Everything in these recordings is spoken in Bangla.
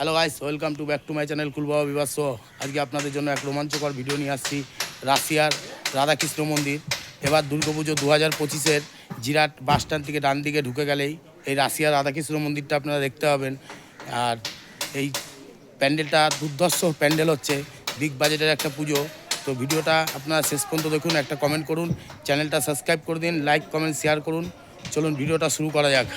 Hello guys welcome to back to my channel কুলবাবা বিবাস আজকে আপনাদের জন্য এক রোমাঞ্চকর ভিডিও নিয়ে আসছি। রাশিয়ার রাধাকৃষ্ণ মন্দির। এবার দুর্গাপুজো দু হাজার পঁচিশের জিরাট বাসস্ট্যান্ড থেকে ডান দিকে ঢুকে গেলেই এই রাশিয়ার রাধাকৃষ্ণ মন্দিরটা আপনারা দেখতে পাবেন। আর এই প্যান্ডেলটা দুর্ধর্ষ প্যান্ডেল হচ্ছে। বিগ বাজেটের একটা পুজো। তো ভিডিওটা আপনারা শেষ পর্যন্ত দেখুন, একটা কমেন্ট করুন। চ্যানেলটা সাবস্ক্রাইব করে দিন লাইক কমেন্ট শেয়ার করুন। চলুন, ভিডিওটা শুরু করা যাক।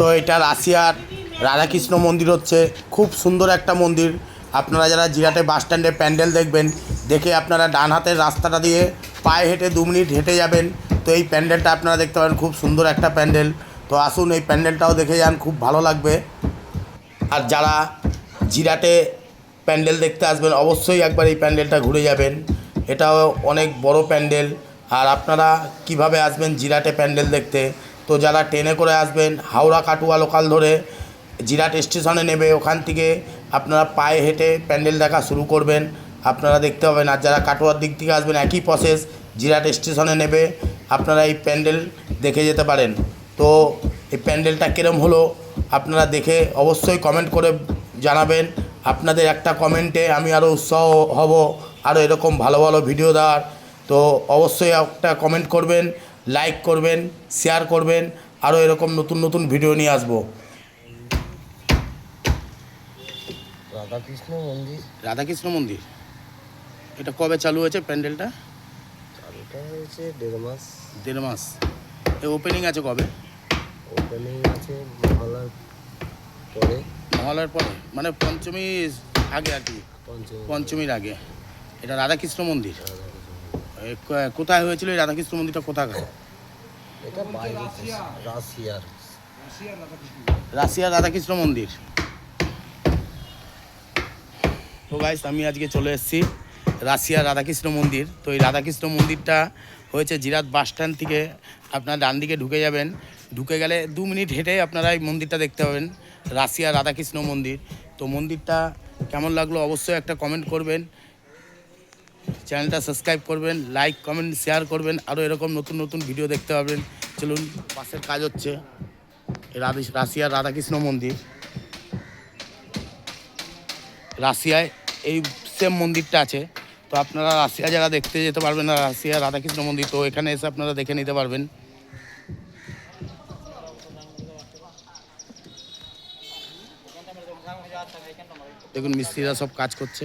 তো এটা রাশিয়ার রাধাকৃষ্ণ মন্দির হচ্ছে। খুব সুন্দর একটা মন্দির। আপনারা যারা জিরাটে বাস স্ট্যান্ডে প্যান্ডেল দেখবেন, দেখে আপনারা ডান হাতের রাস্তাটা দিয়ে পায়ে হেঁটে দু মিনিট হেঁটে যাবেন। তো এই প্যান্ডেলটা আপনারা দেখতে পাবেন, খুব সুন্দর একটা প্যান্ডেল। তো আসুন এই প্যান্ডেলটাও দেখে যান, খুব ভালো লাগবে। আর যারা জিরাটে প্যান্ডেল দেখতে আসবেন, অবশ্যই একবার এই প্যান্ডেলটা ঘুরে যাবেন। এটাও অনেক বড় প্যান্ডেল। আর আপনারা কীভাবে আসবেন জিরাটে প্যান্ডেল দেখতে তো যারা ট্রেনে করে আসবেন, হাওড়া, কাটুয়া লোকাল ধরে জিরাট স্টেশনে নেবে, ওখান থেকে আপনারা পায়ে হেঁটে প্যান্ডেল দেখা শুরু করবেন। আপনারা দেখতে পাবেন, আর যারা কাটোয়ার দিক থেকে আসবেন, একই প্রসেস জিরাট স্টেশনে নেবে, আপনারা এই প্যান্ডেল দেখে যেতে পারেন। তো এই প্যান্ডেলটা কীরম হলো, আপনারা দেখে অবশ্যই কমেন্ট করে জানাবেন। আপনাদের একটা কমেন্টে আমি আরও উৎসাহ হব আরও এরকম ভালো ভালো ভিডিও দেওয়ার। তো অবশ্যই একটা কমেন্ট করবেন। লাইক করবেন শেয়ার করবেন আরও এরকম নতুন নতুন ভিডিও নিয়ে আসব। রাধাকৃষ্ণ মন্দির। রাধাকৃষ্ণ মন্দির। এটা কবে চালু হয়েছে প্যান্ডেলটা? চালুটা হয়েছে দেড় মাস। দেড় মাস। এ ওপেনিং আছে কবে? ওপেনিং আছে মহালয়ার পরে। মহালয়ার পরে? মানে পঞ্চমী আগে আর কি? পঞ্চমীর আগে। এটা রাধাকৃষ্ণ মন্দির। কোথায় হয়েছিল এই রাধাকৃষ্ণ মন্দিরটা কোথাকার? এটা বাইরে রাশিয়ার রাশিয়ার রাধাকৃষ্ণ মন্দির। তো গাইস আমি আজকে চলে এসেছি রাশিয়ার রাধাকৃষ্ণ মন্দির। তো এই রাধাকৃষ্ণ মন্দিরটা হয়েছে জিরাত বাস স্ট্যান্ড থেকে। আপনার ডান দিকে ঢুকে যাবেন। ঢুকে গেলে দু মিনিট হেঁটে আপনারা এই মন্দিরটা দেখতে পাবেন রাশিয়ার রাধাকৃষ্ণ মন্দির। তো মন্দিরটা কেমন লাগল অবশ্যই একটা কমেন্ট করবেন। চ্যানেলটা সাবস্ক্রাইব করবেন, লাইক, কমেন্ট, শেয়ার করবেন, আরও এরকম নতুন নতুন ভিডিও দেখতে পাবেন। চলুন, পাশের কাজ হচ্ছে রাশিয়ার রাধাকৃষ্ণ মন্দির। রাশিয়ায় এই সেম মন্দিরটা আছে। তো আপনারা রাশিয়া যারা দেখতে যেতে পারবেন না রাশিয়ার রাধাকৃষ্ণ মন্দির, তো এখানে এসে আপনারা দেখে নিতে পারবেন। দেখুন, মিস্ত্রিরা সব কাজ করছে।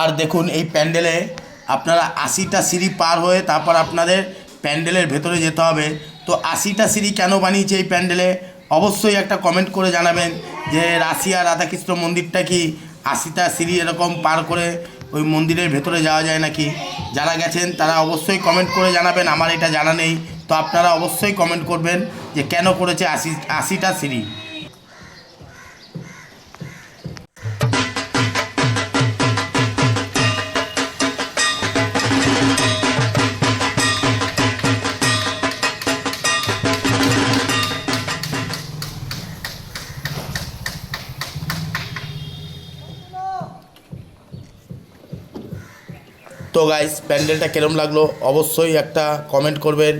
আর দেখুন, এই প্যান্ডেলে আপনারা আশিটা সিঁড়ি পার হয়ে তারপর আপনাদের প্যান্ডেলের ভেতরে যেতে হবে। তো আশিটা সিঁড়ি কেন বানিয়েছে এই প্যান্ডেলে? অবশ্যই একটা কমেন্ট করে জানাবেন যে রাশিয়া রাধাকৃষ্ণ মন্দিরটা কি আশিটা সিঁড়ি এরকম পার করে ওই মন্দিরের ভেতরে যাওয়া যায় নাকি? যারা গেছেন, তারা অবশ্যই কমেন্ট করে জানাবেন, আমার এটা জানা নেই। তো আপনারা অবশ্যই কমেন্ট করবেন যে কেন করেছে আশি আশিটা সিঁড়ি? তো গাইস প্যান্ডেলটা কিরম লাগল? অবশ্যই একটা কমেন্ট করবেন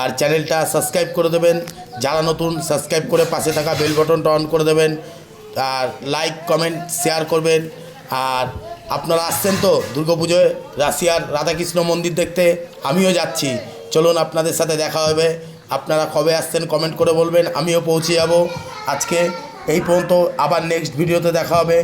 আর চ্যানেলটা সাবস্ক্রাইব করে দেবেন। যারা নতুন সাবস্ক্রাইব করে পাশে থাকা বেল বটনটা অন করে দেবেন আর লাইক কমেন্ট শেয়ার করবেন। আর আপনারা আসছেন তো দুর্গাপুজোয় রাশিয়ার রাধাকৃষ্ণ মন্দির দেখতে, আমিও যাচ্ছি। চলুন আপনাদের সাথে দেখা হবে। আপনারা কবে আসছেন কমেন্ট করে বলবেন, আমিও পৌঁছে যাব। আজকে এই পর্যন্ত আবার নেক্সট ভিডিওতে দেখা হবে।